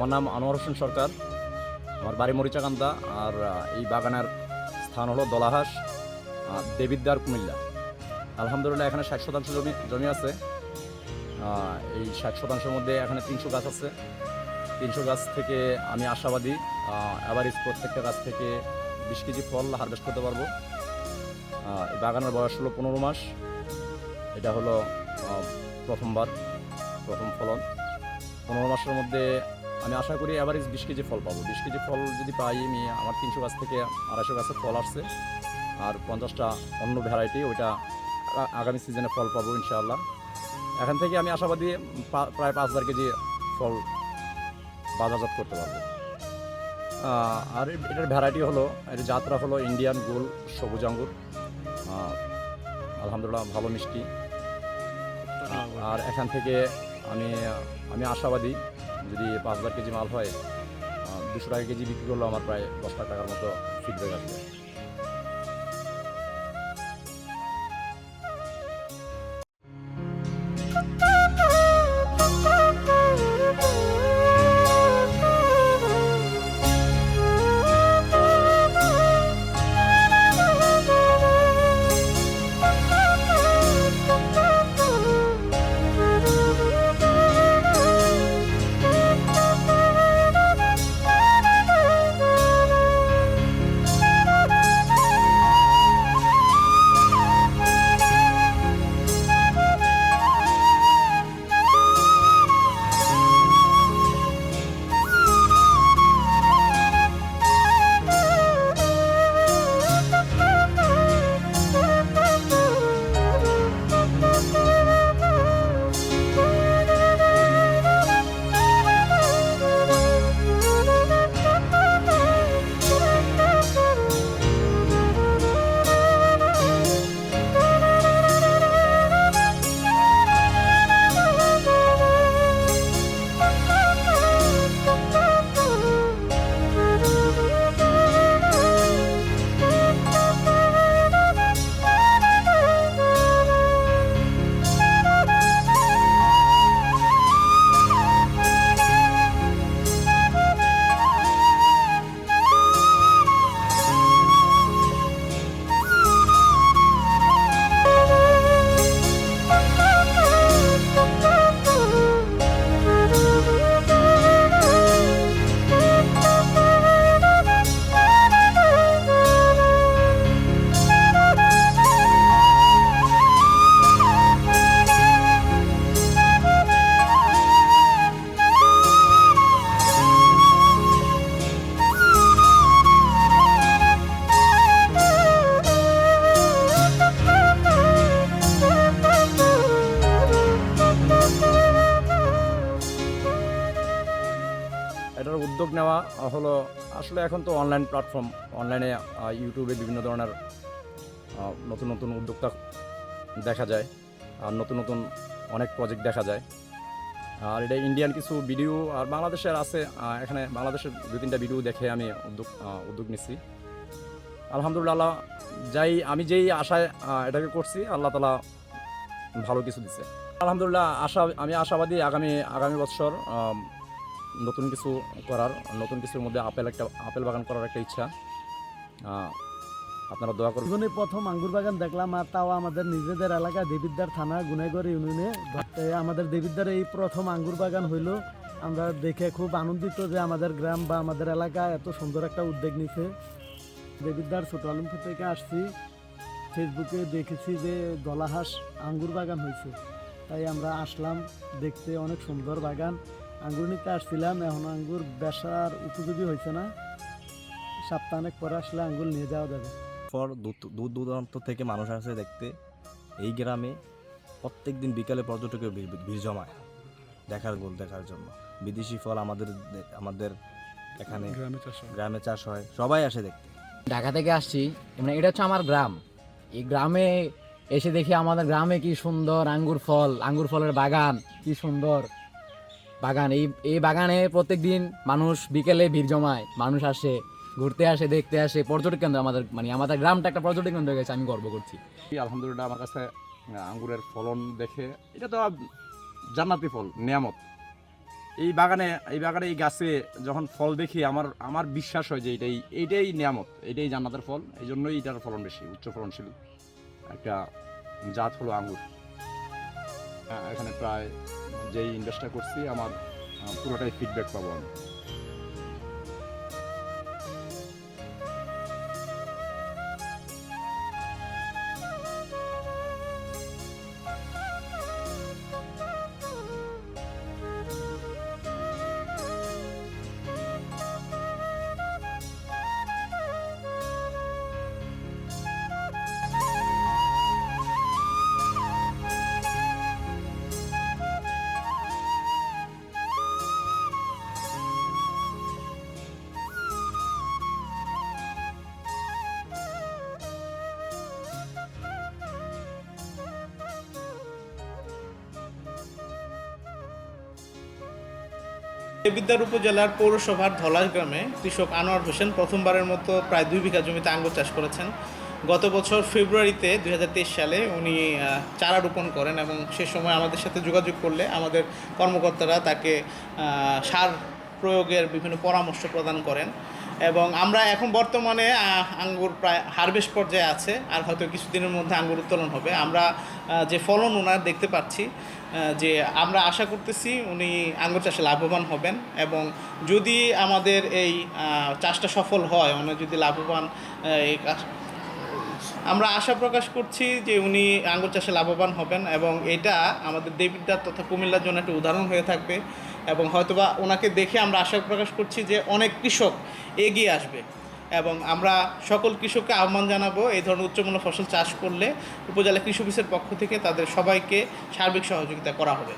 হোসেন সরকার। আমার বাড়ি মরিচাকান্দা, আর এই বাগানের স্থান হলো দলাহাস দেবিদ্দার কুমিল্লা। আলহামদুলিল্লাহ, এখানে ষাট শতাংশ জমি জমি আছে। এই ষাট শতাংশের মধ্যে এখানে তিনশো গাছ আছে। তিনশো গাছ থেকে আমি আশাবাদী অ্যাভারেজ প্রত্যেকটা গাছ থেকে বিশ কেজি ফল হারভেস্ট করতে পারব। এই বাগানের বয়স হলো পনেরো মাস। এটা হলো প্রথমবার, প্রথম ফলন। পনেরো মাসের মধ্যে আমি আশা করি অ্যাভারেজ বিশ কেজি ফল পাবো। বিশ কেজি ফল যদি পাই আমি আমার তিনশো গাছ থেকে আড়াইশো গাছের ফল আসছে। আর পঞ্চাশটা অন্য ভ্যারাইটি ওইটা আগামী সিজনে ফল পাবো ইনশাআল্লাহ। এখান থেকে আমি আশাবাদী প্রায় পাঁচ হাজার কেজি ফল বাজারজাত করতে পারব। আর এটার ভ্যারাইটি হলো এর যাত্রা হলো ইন্ডিয়ান গোল সবুজ আঙ্গুর। আলহামদুলিল্লাহ ভালো মিষ্টি। আর এখান থেকে আমি আমি আশাবাদী যদি পাঁচ হাজার কেজি মাল হয় দুশো টাকা কেজি বিক্রি করলেও আমার প্রায় দশ লাখ টাকার মতো ফিডব্যাক আসবে। নেওয়া হলো। আসলে এখন তো অনলাইন প্ল্যাটফর্ম অনলাইনে ইউটিউবে বিভিন্ন ধরনের নতুন নতুন উদ্যোক্তা দেখা যায়, আর নতুন নতুন অনেক প্রজেক্ট দেখা যায়। আর এটা ইন্ডিয়ান কিছু ভিডিও আর বাংলাদেশের আছে এখানে বাংলাদেশের দু তিনটা ভিডিও দেখে আমি উদ্যোগ উদ্যোগ নিচ্ছি আলহামদুলিল্লাহ, যাই, আমি যেই আশায় এটাকে করছি, আল্লাহ তালা ভালো কিছু দিছে। আলহামদুলিল্লাহ, আশা, আমি আশাবাদী আগামী আগামী বছর নতুন কিছু করার, নতুন কিছুর মধ্যে আপেল একটা, আপেল বাগান করার একটা ইচ্ছা। আপনারা দোয়া করবেন জীবনে প্রথম আঙ্গুর বাগান দেখলাম আর তাও আমাদের নিজেদের এলাকা দেবিদ্দার থানা, গুনাইগড় ইউনিয়নে। আমাদের দেবিদ্দার এই প্রথম আঙ্গুর বাগান হইল। আমরা দেখে খুব আনন্দিত যে আমাদের গ্রাম বা আমাদের এলাকা এত সুন্দর একটা উদ্যোগ নিছে। দেবিদ্দার ছোট আলমপুর থেকে আসছি। ফেসবুকে দেখেছি যে দলাহাস আঙ্গুর বাগান হয়েছে তাই আমরা আসলাম, দেখতে অনেক সুন্দর বাগান। আঙ্গুর নিতে আসছিলাম এখন আঙ্গুর বেসার উপযোগী হয়েছে না। সপ্তাহ পরে আসলে আঙ্গুর নিয়ে যাওয়া যাবে। পর দূর- দূর দূরান্ত থেকে মানুষ আসে দেখতে এই গ্রামে প্রত্যেক দিন বিকালে পর্যটকের ভিড় ভিড় জমায় দেখার গোল দেখার জন্য। বিদেশি ফল আমাদের আমাদের এখানে গ্রামে চাষ হয় সবাই আসে দেখতে। ঢাকা থেকে আসছি মানে এটা হচ্ছে আমার গ্রাম। এই গ্রামে এসে দেখি আমাদের গ্রামে কি সুন্দর আঙ্গুর ফল আঙ্গুর ফলের বাগান কি সুন্দর। বাগান, এই এই বাগানে প্রত্যেক দিন মানুষ বিকেলে ভিড় জমায়, মানুষ আসে, ঘুরতে আসে, দেখতে আসে। পর্যটক কেন্দ্র আমাদের মানে আমাদের গ্রামটা একটা পর্যটক কেন্দ্র হয়ে গেছে, আমি গর্ব করছি। আলহামদুলিল্লাহ আমার কাছে আঙ্গুরের ফলন দেখে, এটা তো জান্নাতি ফল, নিয়ামত। এই বাগানে এই বাগানে, এই গাছে যখন ফল দেখি, আমার আমার বিশ্বাস হয় যে এটাই এইটাই নিয়ামত, এটাই জান্নাতের ফল। এই জন্যই এটার ফলন বেশি, উচ্চ ফলনশীল একটা জাত হলো আঙ্গুর। এখানে প্রায় যেই ইনভেস্টটা করছি আমার পুরোটাই ফিডব্যাক পাবো আমি। দেবিদ্বার উপজেলার পৌরসভার ধলাশ গ্রামে কৃষক আনোয়ার হোসেন প্রথমবারের মতো প্রায় দুই বিঘা জমিতে আঙ্গুর চাষ করেছেন। গত বছর ফেব্রুয়ারিতে দুই হাজার তেইশ সালে উনি চারা রোপণ করেন এবং সে সময় আমাদের সাথে যোগাযোগ করলে আমাদের কর্মকর্তারা তাকে সার প্রয়োগের বিভিন্ন পরামর্শ প্রদান করেন। এবং আমরা এখন বর্তমানে আঙ্গুর প্রায় হারভেস্ট পর্যায়ে আছে, আর হয়তো কিছুদিনের মধ্যে আঙ্গুর উত্তোলন হবে। আমরা যে ফলন ওনার দেখতে পাচ্ছি যে আমরা আশা করতেছি উনি আঙ্গুর চাষে লাভবান হবেন এবং যদি আমাদের এই চাষটা সফল হয়, উনি যদি লাভবান এই আমরা আশা প্রকাশ করছি যে উনি আঙ্গুর চাষে লাভবান হবেন এবং এটা আমাদের দেবিদ্বার তথা কুমিল্লার জন্য একটা উদাহরণ হয়ে থাকবে। এবং হয়তোবা ওনাকে দেখে আমরা আশা প্রকাশ করছি যে অনেক কৃষক এগিয়ে আসবে। এবং আমরা সকল কৃষককে আহ্বান জানাব এই ধরনের উচ্চমূল্য ফসল চাষ করলে উপজেলা কৃষি অফিসের পক্ষ থেকে তাদের সবাইকে সার্বিক সহযোগিতা করা হবে।